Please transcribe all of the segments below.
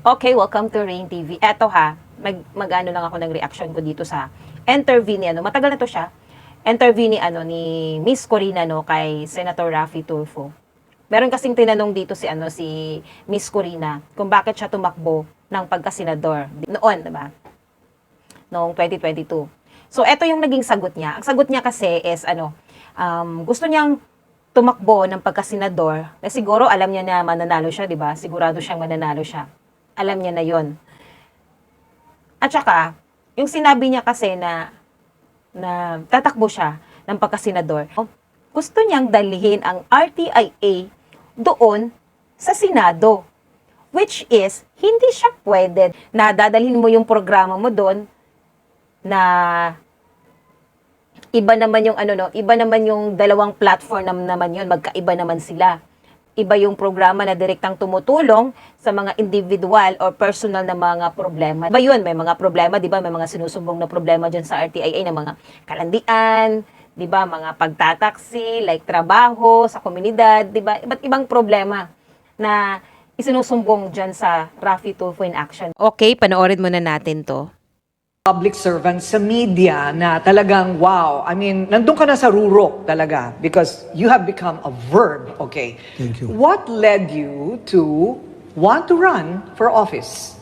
Okay, welcome to Rain TV. Eto ha, mag, mag-ano lang ako ng reaction ko dito sa interview ni ano, matagal na to siya. Interview ni ano ni Miss Corina no kay Senator Raffy Tulfo. Meron kasing tinanong dito si ano si Miss Corina kung bakit siya tumakbo ng pagkasenador noon, 'di ba? Noong 2022. So eto yung naging sagot niya. Ang sagot niya kasi is ano, um, gusto niyang tumakbo ng pagkasenador, na siguro alam niya na mananalo siya, 'di ba? Sigurado siyang mananalo siya. Alam niya na 'yon. At saka, yung sinabi niya kasi na na tatakbo siya ng pagkasenador, gusto niyang dalhin ang RTIA doon sa Senado. Which is, hindi siya pwede na dadalhin mo yung programa mo doon na iba naman yung ano no, iba naman yung dalawang platform nam- naman yun, magkaiba naman sila. Iba yung programa na direktang tumutulong sa mga individual or personal na mga problema. Iba yun, may mga problema, di ba? May mga sinusumbong na problema dyan sa RTIA na mga kalandian, di ba? Mga pagtataksi, like trabaho sa komunidad, di ba? Iba't ibang problema na isinusumbong dyan sa Rafi Tulfo in Action. Okay, panoorin muna natin to. Public servant sa media na talagang wow. I mean, nandun ka na sa rurok talaga because you have become a verb, okay? Thank you. What led you to want to run for office?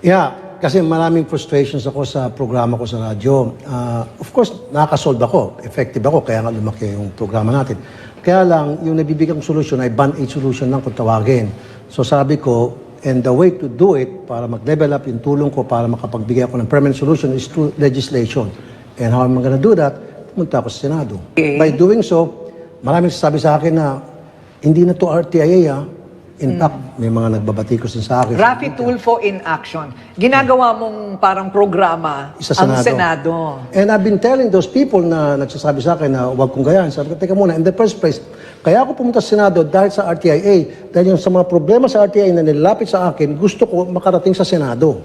Yeah, kasi maraming frustrations ako sa programa ko sa radyo. Ah, of course, nakakasolve ako. Effective ako, kaya nga lumaki yung programa natin. Kaya lang, yung nabibigyan kong solusyon ay band-aid solution lang kung tawagin. So sabi ko, and the way to do it, para mag-level up yung tulong ko para makapagbigay ako ng permanent solution is through legislation. And how am I gonna do that? Pumunta ako sa Senado. Okay. By doing so, maraming sasabi sa akin na hindi na to RTIA ah. In fact, may mga nagbabatikos din sa akin. Rafi Tulfo in action. Ginagawa mong parang programa sa ang Senado. Senado. And I've been telling those people na nagsasabi sa akin na huwag kong gayahin. Sabi ko, teka muna, in the first place, kaya ako pumunta sa Senado dahil sa RTIA. Dahil yung sa mga problema sa RTIA na nilapit sa akin, gusto ko makarating sa Senado.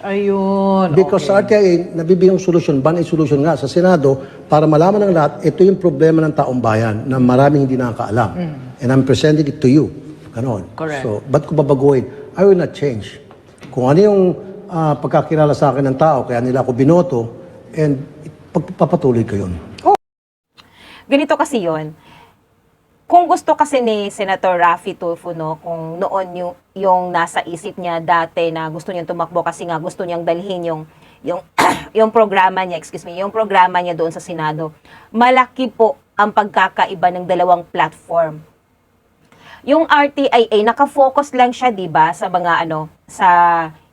Ayun. Because sa RTIA, nabibigyan solusyon, ban solution nga sa Senado para malaman ng lahat, ito yung problema ng taong bayan na maraming hindi nakakaalam. And I'm presenting it to you. Ganon. Correct. So, ba't ko babaguhin? I will not change. Kung ano yung ah, pagkakilala sa akin ng tao, kaya nila ako binoto, and pagpapatuloy ko yun. ganito kasi yon kung gusto kasi ni Senator Raffy Tulfo, no, kung noon yung, yung nasa isip niya dati na gusto niyang tumakbo kasi nga gusto niyang dalhin yung, yung, yung programa niya, excuse me, yung programa niya doon sa Senado, malaki po ang pagkakaiba ng dalawang platform. Yung RTIA, nakafocus lang siya, di ba, sa mga ano, sa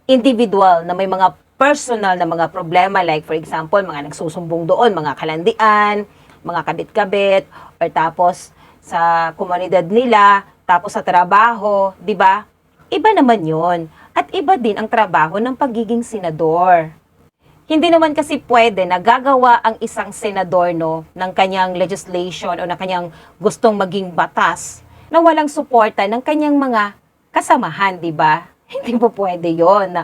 individual na may mga personal na mga problema like for example, mga nagsusumbong doon, mga kalandian, mga kabit-kabit, or tapos sa komunidad nila, tapos sa trabaho, di ba? Iba naman yon At iba din ang trabaho ng pagiging senador. Hindi naman kasi pwede na gagawa ang isang senador no, ng kanyang legislation o ng kanyang gustong maging batas na walang suporta ng kanyang mga kasamahan, di ba? Hindi po pwede yon.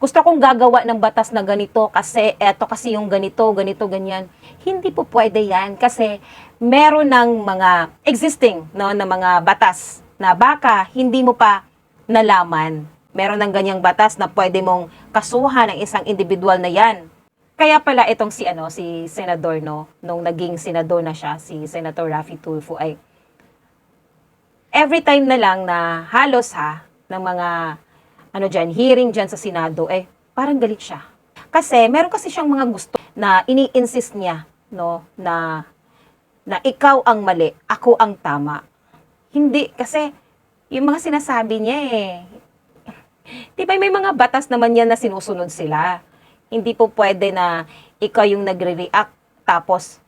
Gusto kong gagawa ng batas na ganito kasi eto kasi yung ganito, ganito, ganyan. Hindi po pwede yan kasi meron ng mga existing no, na mga batas na baka hindi mo pa nalaman. Meron ng ganyang batas na pwede mong kasuhan ng isang individual na yan. Kaya pala itong si ano si senador no nung naging senador na siya si Senator Raffy Tulfo ay every time na lang na halos ha ng mga ano diyan hearing diyan sa Senado eh parang galit siya. Kasi meron kasi siyang mga gusto na ini-insist niya no na na ikaw ang mali, ako ang tama. Hindi kasi yung mga sinasabi niya eh. 'Di ba may mga batas naman yan na sinusunod sila. Hindi po pwede na ikaw yung nagre-react tapos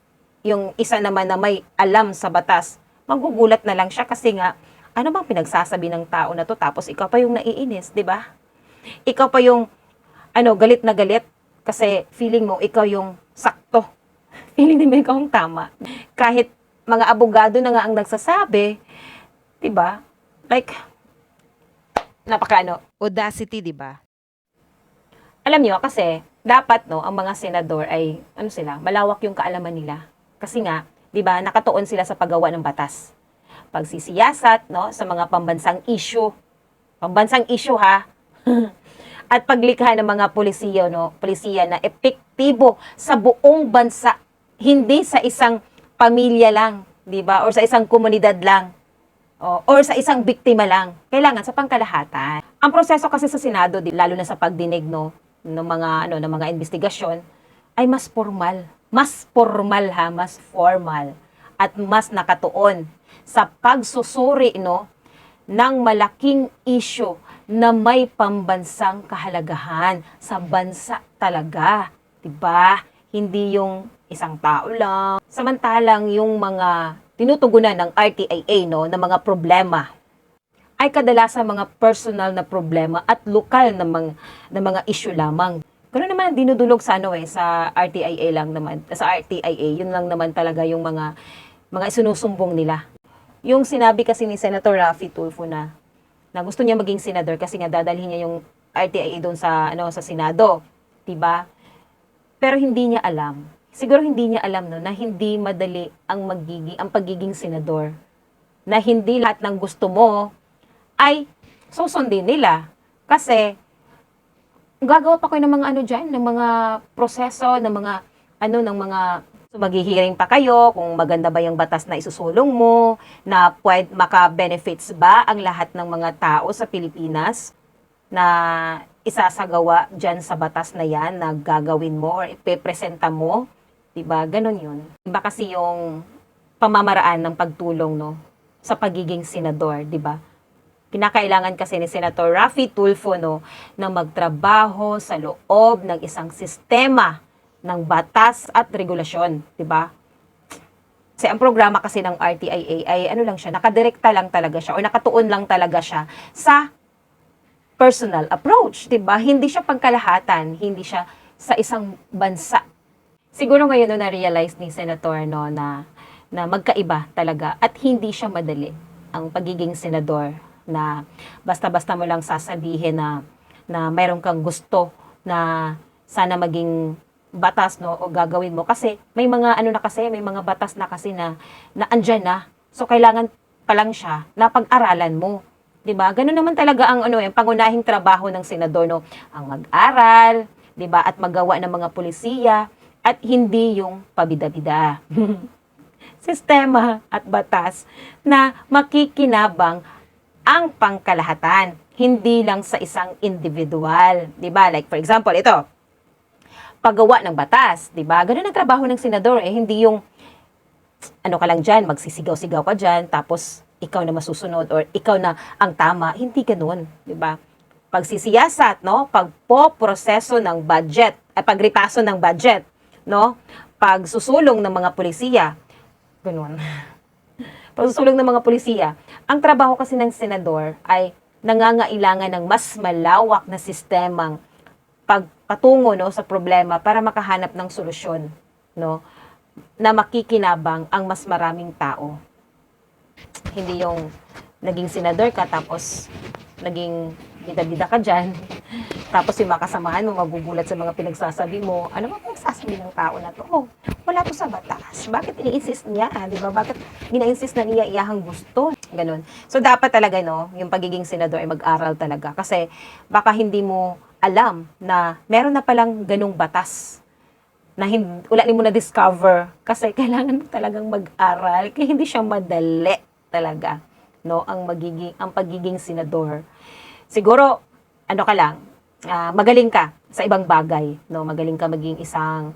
yung isa naman na may alam sa batas, magugulat na lang siya kasi nga ano bang pinagsasabi ng tao na to tapos ikaw pa yung naiinis, 'di ba? Ikaw pa yung ano, galit na galit kasi feeling mo ikaw yung sakto. Feeling din mo ikaw ang tama. Kahit mga abogado na nga ang nagsasabi, 'di ba? Like napaka ano, audacity, 'di ba? Alam niyo kasi dapat no ang mga senador ay ano sila, malawak yung kaalaman nila. Kasi nga, 'di ba, nakatuon sila sa paggawa ng batas. Pagsisiyasat no sa mga pambansang issue. Pambansang issue ha. at paglikha ng mga polisiya no, polisiya na epektibo sa buong bansa, hindi sa isang pamilya lang, 'di ba? Or sa isang komunidad lang. O, or sa isang biktima lang. Kailangan sa pangkalahatan. Ang proseso kasi sa Senado, di- lalo na sa pagdinig no, ng mga ano ng mga investigasyon ay mas formal. Mas formal ha, mas formal at mas nakatuon sa pagsusuri no ng malaking issue na may pambansang kahalagahan sa bansa talaga. 'Di ba? Hindi yung isang tao lang. Samantalang yung mga tinutugunan ng RTIA no, na mga problema ay kadalasan mga personal na problema at lokal na mga, na mga issue lamang. Ganoon naman dinudulog sa ano eh, sa RTIA lang naman, sa RTIA, yun lang naman talaga yung mga mga sinusumbong nila. Yung sinabi kasi ni Senator Raffy Tulfo na na gusto niya maging senador kasi nga dadalhin niya yung RTIA doon sa ano sa Senado, 'di ba? Pero hindi niya alam. Siguro hindi niya alam no na hindi madali ang magiging ang pagiging senador. Na hindi lahat ng gusto mo ay susundin nila. Kasi gagawa pa kayo ng mga ano diyan, ng mga proseso, ng mga ano ng mga So, maghihiring pa kayo kung maganda ba yung batas na isusulong mo, na pwede maka-benefits ba ang lahat ng mga tao sa Pilipinas na isasagawa dyan sa batas na yan na gagawin mo or ipepresenta mo. Diba? Ganon yun. Iba kasi yung pamamaraan ng pagtulong no, sa pagiging senador, di ba? Kinakailangan kasi ni Senator Raffy Tulfo no, na magtrabaho sa loob ng isang sistema ng batas at regulasyon, di ba? Kasi ang programa kasi ng RTIA ay ano lang siya, nakadirekta lang talaga siya o nakatuon lang talaga siya sa personal approach, 'di ba? Hindi siya pagkalahatan, hindi siya sa isang bansa. Siguro ngayon no na-realize ni Senator no na na magkaiba talaga at hindi siya madali ang pagiging senador na basta-basta mo lang sasabihin na na mayroon kang gusto na sana maging batas no o gagawin mo. Kasi may mga ano na kasi may mga batas na kasi na na andyan na. So kailangan pa lang siya na pag-aralan mo. 'di ba? Ganun naman talaga ang ano yung pangunahing trabaho ng senador no? Ang mag-aral 'di ba? At magawa ng mga pulisiya at hindi yung pabida-bida. Sistema at batas na makikinabang ang pangkalahatan. Hindi lang sa isang individual. 'di ba? Like for example ito paggawa ng batas, 'di ba? Ganun ang trabaho ng senador eh, hindi yung ano ka lang diyan, magsisigaw-sigaw ka diyan tapos ikaw na masusunod or ikaw na ang tama, hindi ganoon, 'di ba? Pagsisiyasat, no? Pagpo-proseso ng budget, ay pagripaso ng budget, no? Pagsusulong ng mga pulisiya, ganun. Pagsusulong ng mga pulisiya. Ang trabaho kasi ng senador ay nangangailangan ng mas malawak na sistemang pagpatungo no sa problema para makahanap ng solusyon no na makikinabang ang mas maraming tao. Hindi yung naging senador ka tapos naging bida-bida ka dyan tapos yung makasamahan mo magugulat sa mga pinagsasabi mo ano ba pinagsasabi ng tao na to? Oh, wala to sa batas. Bakit ini-insist niya? Di ba? Bakit gina-insist na niya iyahang gusto? Ganun. So dapat talaga no yung pagiging senador ay mag-aral talaga kasi baka hindi mo alam na meron na palang ganung batas na hindi, wala ni mo na-discover kasi kailangan mo talagang mag-aral kaya hindi siya madali talaga no ang magiging ang pagiging senador siguro ano ka lang ah, magaling ka sa ibang bagay no magaling ka maging isang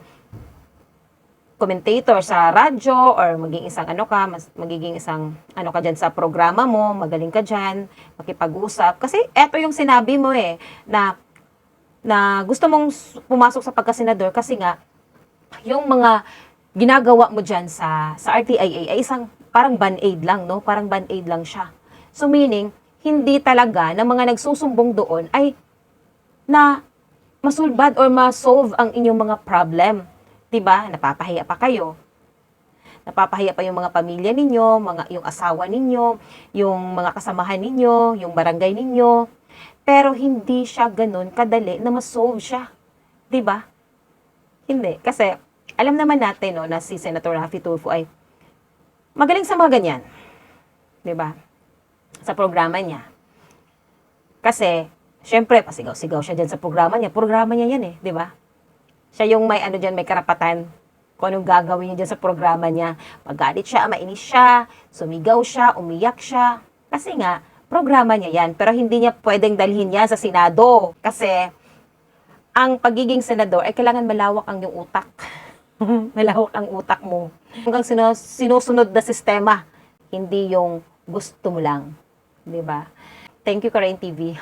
commentator sa radyo or maging isang ano ka, mas, magiging isang ano ka dyan sa programa mo, magaling ka dyan, makipag-usap. Kasi eto yung sinabi mo eh, na na gusto mong pumasok sa pagkasenador kasi nga yung mga ginagawa mo dyan sa, sa RTIA ay isang parang band-aid lang, no? Parang band-aid lang siya. So meaning, hindi talaga na mga nagsusumbong doon ay na masulbad or ma-solve ang inyong mga problem. 'Di ba? Napapahiya pa kayo. Napapahiya pa yung mga pamilya ninyo, mga yung asawa ninyo, yung mga kasamahan ninyo, yung barangay ninyo. Pero hindi siya ganun kadali na ma-solve siya. 'Di ba? Hindi. Kasi, alam naman natin no, na si Senator Raffy Tulfo ay magaling sa mga ganyan. 'Di ba? Sa programa niya. Kasi, Siyempre, pasigaw-sigaw siya dyan sa programa niya. Programa niya yan eh, di ba? Siya yung may ano dyan, may karapatan kung anong gagawin niya dyan sa programa niya. Magalit siya, mainis siya, sumigaw siya, umiyak siya. Kasi nga, programa niya yan. Pero hindi niya pwedeng dalhin yan sa Senado. Kasi, ang pagiging senador ay kailangan malawak ang yung utak. malawak ang utak mo. Hanggang sinu- sinusunod na sistema, hindi yung gusto mo lang. Di ba? Thank you, Karain TV.